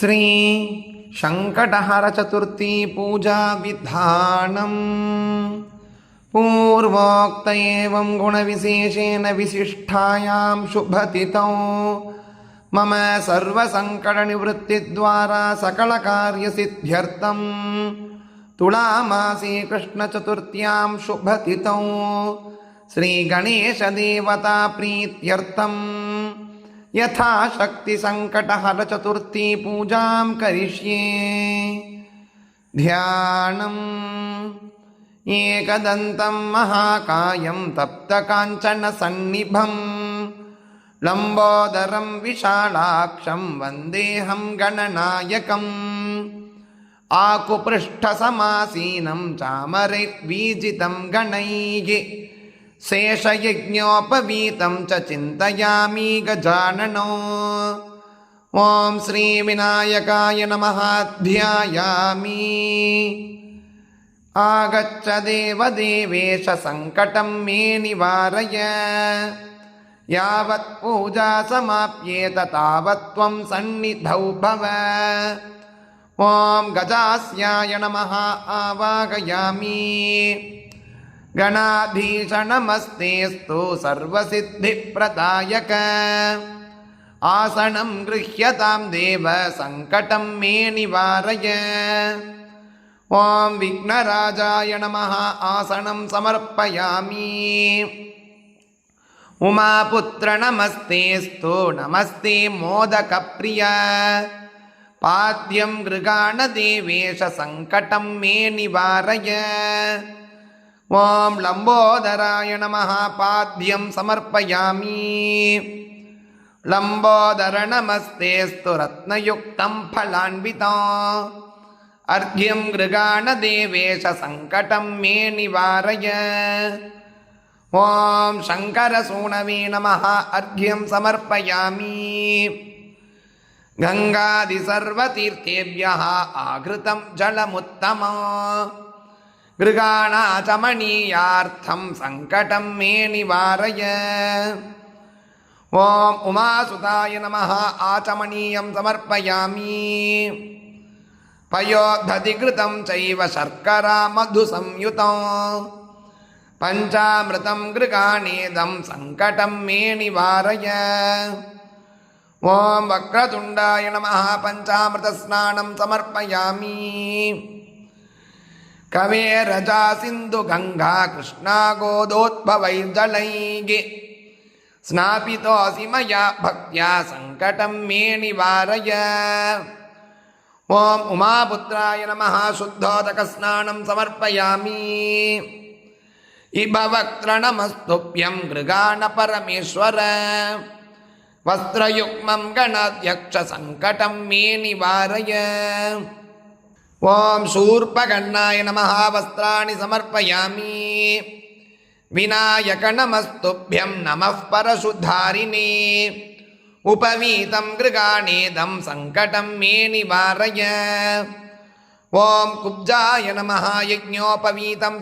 श्री शङ्कटहरचतुर्थी पूजाविधानम् पूर्वोक्त एवं गुणविशेषेण विशिष्टायां शुभतिथौ। मम सर्वसङ्कटनिवृत्तिद्वारा सकलकार्यसिद्ध्यर्थं तुलामासे कृष्णचतुर्थ्यां शुभतिथौ। श्रीगणेशदेवताप्रीत्यर्थम् यथाशक्तिसङ्कटहरचतुर्थी पूजां करिष्ये ध्यानम् एकदन्तं महाकायं तप्तकाञ्चनसन्निभं लम्बोदरं विशालाक्षं वन्देऽहं गणनायकम् आकुपृष्ठसमासीनं चामरैर्वीजितं गणैः शेषयज्ञोपवीतं च चिन्तयामि गजाननो ॐ श्रीविनायकाय नमः ध्यायामि आगच्छ देवदेवेश सङ्कटं मे निवारय यावत् पूजा समाप्येत तावत् त्वं सन्निधौ भव ॐ गजास्याय नमः आवाहयामि गणाधीशनमस्तेस्तु सर्वसिद्धिप्रदायक आसनं गृह्यतां देव सङ्कटं मे निवारय ॐ विघ्नराजाय नमः आसनं समर्पयामि उमापुत्र नमस्तेस्तु नमस्ते मोदकप्रिय पाद्यं गृगाणदेवेश सङ्कटं मे निवारय ஓம் லம்போதராய நம பாத்தியம் சமர்ப்பயாமி. லம்போதர நமஸ்தேஸ்து ரத்னயுக்தம் ஃபலான்விதா அர்த்தியம் கிருகாண தேவேஷ சங்கடம் மே நிவாரய. ஓம் சங்கரசூணவே நம அர்த்தியம் சமர்ப்பயாமி. கங்காதி சர்வதீர்த்தேபியா ஆகிருதம் ஜலமுத்தமா. கிருகாணாசமணீயார்த்தம் சங்கடம் மே நிவாரய. ஓம் உமாசுதாய நம ஆச்சமணீயம் சமர்ப்பயாமி. பயோததிகிருதம் சைவ சர்க்கரா மது சம்யுதம் பஞ்சாமிருதம் கிருகாணேதம் சங்கடம் மே நிவாரய. ஓம் வக்ரதுண்டாய நம பஞ்சாமிருதஸ்நானம் சமர்ப்பயாமி. கவே ரஜா சிந்து கங்கா கிருஷ்ணா கோதோத்பவைர்ஜலைகி ஸ்நாபிதோசி மயா பக்தியா சங்கடம் மே நிவாரய ஓம் உமாபுத்திராய நம சுத்தோதகஸ்நானம் சமர்ப்பயாமி இபவக்திரணமஸ்துப்யம் கிருகாண பரமேஸ்வர வஸ்திரயுக்மம் கணாத்யக்ஷ சங்கடம் மே நிவாரய ஓம் சூர்பகண்ணாய நம வஸ்திராணி சமர்ப்பயாமி. விநாயக நமஸ்துபியம் நம பரசுதாரிணே. உபவீதம் கிருகாணேதம் சங்கடம் மே நிவாரய. ஓம் குப்ஜாய நம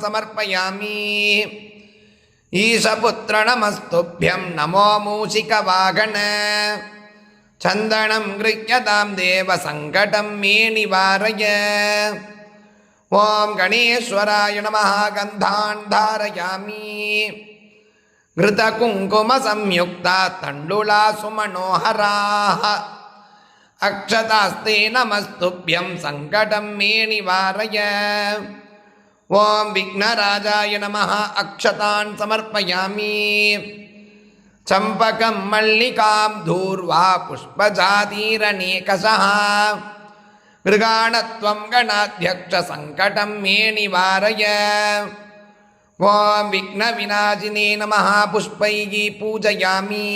சமர்ப்பயாமி. ஈசபுத்திர நமஸ்துபியம் நமோ மூஷிக வாகன चन्दनं गृह्यतां देव सङ्कटं मे निवारय ॐ गणेश्वराय नमः गन्धान् धारयामि घृतकुङ्कुमसंयुक्ता तण्डुलासु मनोहराः अक्षतास्ते नमस्तुभ्यं सङ्कटं मे निवारय ॐ विघ्नराजाय नमः अक्षतान् समर्पयामि चम्पकं मल्लिकां धूर्वा पुष्पजातीरनेकशः मृगाणत्वं गणाध्यक्षसङ्कटं मे निवारय ॐ विघ्नविनाशिने नमः पुष्पैः पूजयामि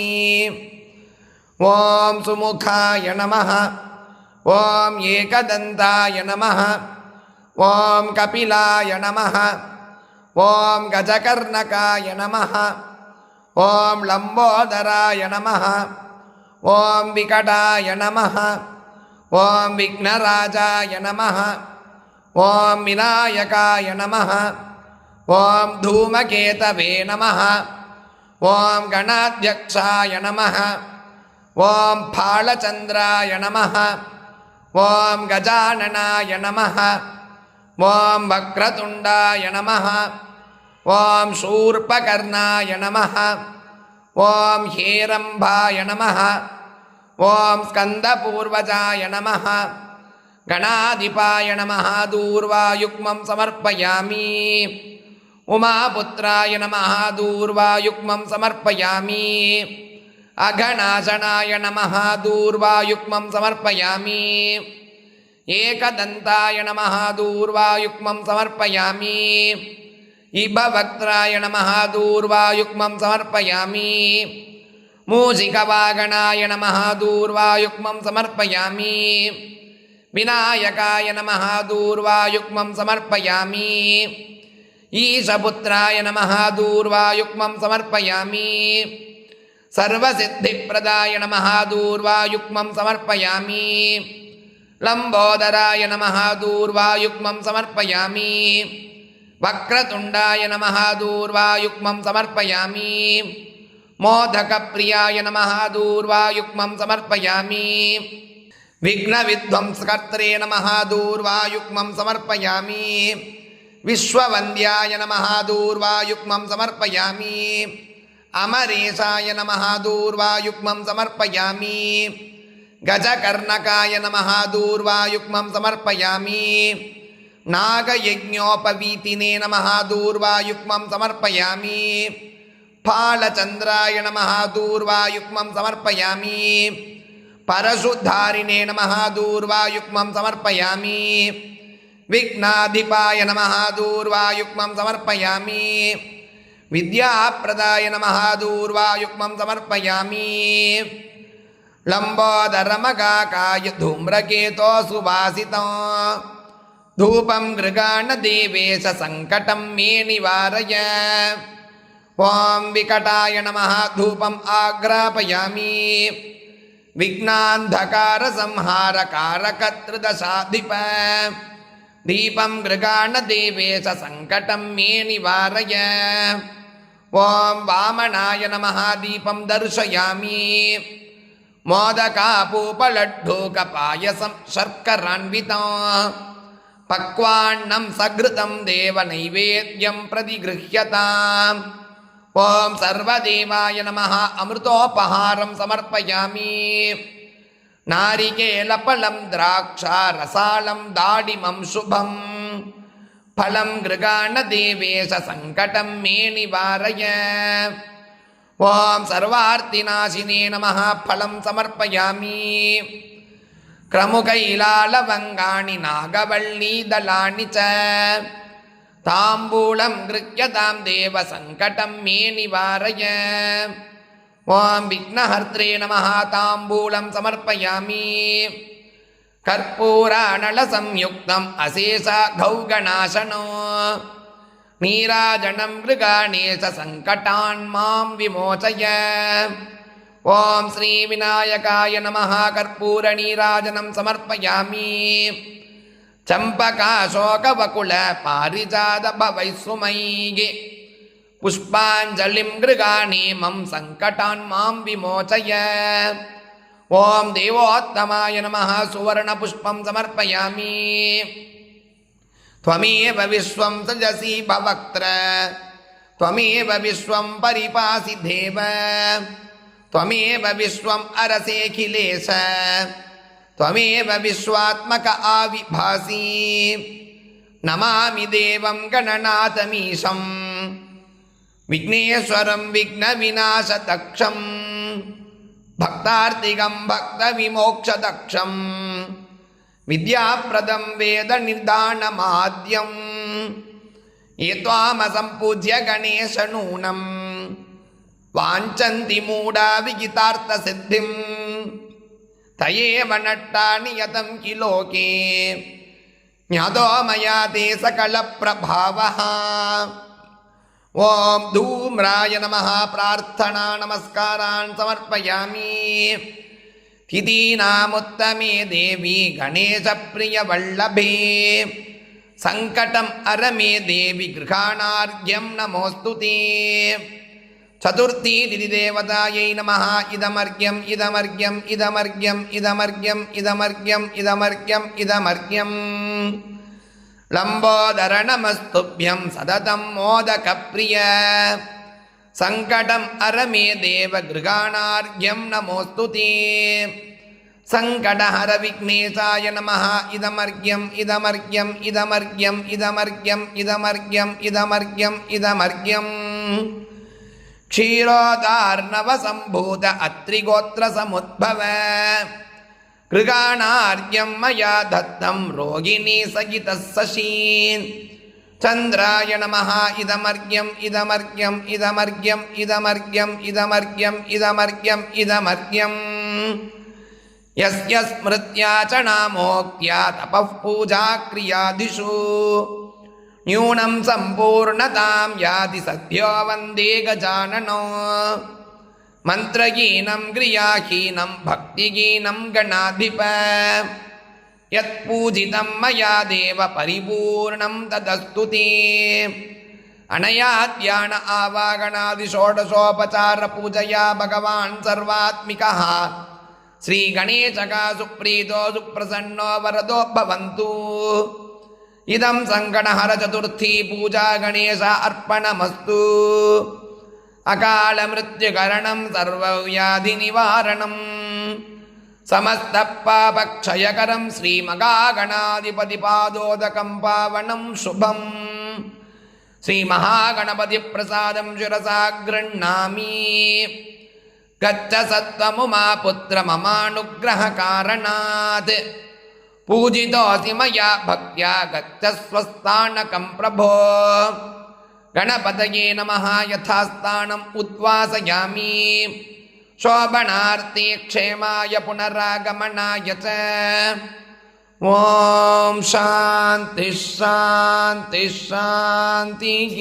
ॐ सुमुखाय नमः ॐ एकदन्ताय नमः ॐ कपिलाय नमः ॐ गजकर्णकाय नमः ஓம் லம்போதராய நம ஓம் விகடாய நம ஓம் விக்னராஜாய நம ஓம் விநாயகாய நம ஓம் தூமகேதவே நம ஓம் கணாத்தியக்ஷாய நம ஓம் பாலச்சந்திராய நம ஓம் கஜானனாய நம ஓம் வக்ரதுண்டாய நம ॐ शूर्पकर्णाय नमः ॐ हेरम्भाय नमः ॐ स्कन्दपूर्वजाय नमः गणाधिपाय नमः दूर्वायुग्मं समर्पयामि उमापुत्राय नमः दूर्वायुग्मं समर्पयामि अघनाशनाय नमः दूर्वायुग्मं समर्पयामि एकदन्ताय नमः दूर्वायुग्मं समर्पयामि इबवक्त्राय नमः दूर्वायुग्मं समर्पयामि मूषिकवागणाय नमः दूर्वायुग्मं समर्पयामि विनायकाय नमः दूर्वायुग्मं समर्पयामि ईशपुत्राय नमः दूर्वायुग्मं समर्पयामि सर्वसिद्धिप्रदाय नमः दूर्वायुग्मं समर्पयामि लम्बोदराय नमः दूर्वायुग्मं समर्पयामि வக்ரதுண்டாய நம தூர்வாயுக்மம் சமர்ப்பயாமி. மோதகப்பிரியாய நம தூர்வாயுக்மம் சமர்ப்பயாமி. விக்னவித்வம்ஸ்கர்த்தரே நம தூர்வாயுக்மம் சமர்ப்பயாமி. விஸ்வவந்தியாய நம தூர்வாயுக்மம் சமர்ப்பயாமி. அமரேசாய நம தூர்வாயுக்மம் சமர்ப்பயாமி. கஜகர்ணகாய நம தூர்வாயுக்மம் சமர்ப்பயாமி. नागयज्ञोपवीतिने नमः दूर्वायुग्मं समर्पयामि फालचन्द्राय नमः दूर्वायुग्मं समर्पयामि परशुद्धारिणे नमः दूर्वायुग्मं समर्पयामि विघ्नाधिपाय नमः दूर्वायुग्मं समर्पयामि विद्याप्रदाय नमः दूर्वायुग्मं समर्पयामि लम्बोदरमगाकाय धूम्रकेतो सुवासितो धूपं गृगाणदेवेश सङ्कटं मे निवारय ॐ विकटाय नमः धूपम् आग्रापयामि विघ्नान्धकारसंहारकारकर्तृदशाधिप दीपं गृगाणदेवेश सङ्कटं मे निवारय ॐ वामनाय नमः दीपं दर्शयामि मोदकापूपलड्ढूकपायसं शर्करान्वितं பக்வாண்ணம் சகிருதம் தேவ நைவேத்தியம் பிரதிகிருஹ்யதாம். ஓம் சர்வதேவாய நம அமிர்தோபஹாரம் சமர்ப்பயாமி. நாரிகேலபலம் திராட்சா ரசாலம் தாடிமம் சுபம். பலம் கிருகாண தேவேஷ சங்கடம் மே நிவாரய ஓம் சர்வார்த்திநாசினே நம பலம் சமர்ப்பயாமி. क्रमुकैलालवङ्गाणि नागवल्लीदलानि च ताम्बूलं गृह्यतां देव सङ्कटं मे निवारय ॐ विघ्नहर्त्रे नमः ताम्बूलं समर्पयामि कर्पूरानलसंयुक्तम् अशेषघौगणाशनो नीराजनं मृगाणेश सङ्कटान् मां विमोचय ॐ श्रीविनायकाय नमः कर्पूरनीराजनं समर्पयामि चम्पकाशोकवकुल पारिजातभवैः सुमैः पुष्पाञ्जलिं गृगाणीमं सङ्कटान् मां विमोचय ॐ देवोत्तमाय नमः सुवर्णपुष्पं समर्पयामि त्वमेव विश्वं सृजसि भवक्त्र त्वमेव विश्वं परिपासि देव त्वमेव विश्वम् अरसेऽखिलेश त्वमेव विश्वात्मक आविभासि नमामि देवं गणनाथमीशम् विघ्नेश्वरं विघ्नविनाशदक्षम् भक्तार्तिकं भक्तविमोक्षदक्षम् विद्याप्रदं वेदनिर्दानमाद्यम् ये त्वामसम्पूज्य गणेशनूनम् வாஞ்சந்தி மூடா விஜிதார்த்த சித்திம். தயேவ நட்டா நியதம் கிலோகே ஞதோ மயா தே சகல பிரபாவா ஓம் தூம்ராய நம பிரார்த்தனா நமஸ்காரான் சமர்ப்பயாமி. திதீனாமுத்தமே தேவி கணேசப்பிரிய வல்லபே. சங்கடம் அரமே தேவி கிருகாணார்க்கியம் நமோஸ்து சதுர்த்தி திதி தேவதாயை நமः இதமர்க்யம் இதமர்க்யம் இதமர்க்யம் இதமர்க்யம் இதமர்க்யம் இதமர்க்யம் இதமர்க்யம் லம்போதர நமஸ்துभ्यं சததம் மோதகப்பிரிய சங்கடம் அரமே தேவ கிருகாணார்க்யம் நமோஸ்துதே சங்கடஹர விக்னேசாய நமः இதமர்க்யம் இதமர்க்யம் இதமர்க்யம் இதமர்க்யம் இதமர்க்யம் இதமர்க்யம் இதமர்க்யம் क्षीरोदार्णवसम्भूत अत्रिगोत्रसमुद्भव कृगाणार्यं मया दत्तं रोगिणी सहितः सशीन् चन्द्राय नमः इदमर्घ्यम् इदमर्घ्यम् इदमर्घ्यम् इदमर्घ्यम् इदमर्घ्यम् इदमर्घ्यम् इदमर्घ्यम् यस्य स्मृत्या च नामोक्त्या तपः पूजा क्रियादिषु न्यूनं सम्पूर्णतां याति सद्यो वन्दे गजाननो मन्त्रहीनं क्रियाहीनं भक्तिहीनं गणाधिप यत्पूजितं मया देव परिपूर्णं तदस्तु ते अनया ध्यान आवागणादिषोडशोपचारपूजया भगवान् सर्वात्मिकः श्रीगणेशका सुप्रीतो सुप्रसन्नो वरदो भवन्तु इदं सङ्कटहर चतुर्थी पूजा गणेश अर्पणमस्तु अकालमृत्युकरणं सर्वव्याधिनिवारणम् समस्तपापक्षयकरं श्रीमगागणाधिपतिपादोदकं पावनं शुभम् श्रीमहागणपतिप्रसादं शिरसा गृह्णामि गच्छ सत्त्वमुमा पुत्र ममानुग्रहकारणात् पूजितोऽसि मया भक्त्या गच्छ स्वस्थानकं प्रभो गणपतये नमः यथास्थानम् उद्वासयामि शोभनार्थे क्षेमाय पुनरागमनाय च ॐ शान्तिः शान्तिः शान्तिः